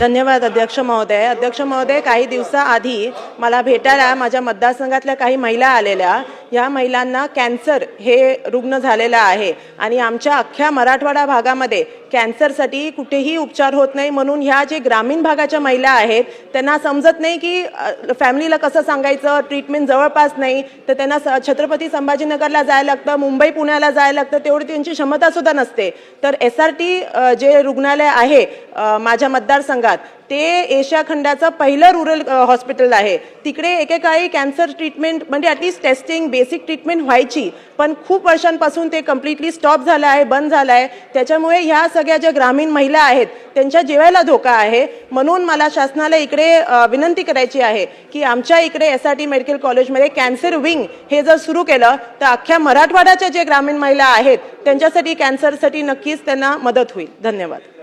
धन्यवाद अध्यक्ष महोदय. अध्यक्ष महोदय काही दिवसाआधी मला भेटायला माझ्या मतदारसंघातल्या काही महिला आलेल्या. ह्या महिलांना कॅन्सर हे रुग्ण झालेलं आहे. आणि आमच्या अख्ख्या मराठवाडा भागामध्ये कॅन्सरसाठी कुठेही उपचार होत नाही म्हणून ह्या जे ग्रामीण भागाच्या महिला आहेत त्यांना समजत नाही की फॅमिलीला कसं सांगायचं ट्रीटमेंट जवळपास नाही तर त्यांना स- छत्रपती संभाजीनगरला जायला लागतं मुंबई पुण्याला जायला लागतं तेवढी त्यांची क्षमतासुद्धा नसते. तर एस आर टी जे रुग्णालय आहे माझ्या मतदारसंघात ते एशिया खंडाचं पहिलं रुरल हॉस्पिटल आहे. तिकडे एकेकाळी कॅन्सर ट्रीटमेंट म्हणजे at least testing basic treatment व्हायची. पण खूप वर्षांपासून ते कम्प्लिटली स्टॉप झालं आहे बंद झालं आहे. त्याच्यामुळे ह्या सगळ्या ज्या ग्रामीण महिला आहेत त्यांच्या जेवायला धोका आहे. म्हणून मला शासनाला इकडे विनंती करायची आहे की आमच्या इकडे एस आर टी मेडिकल कॉलेजमध्ये कॅन्सर विंग हे जर सुरू केलं तर अख्ख्या मराठवाड्याच्या जे ग्रामीण महिला आहेत त्यांच्यासाठी कॅन्सरसाठी नक्कीच त्यांना मदत होईल. धन्यवाद.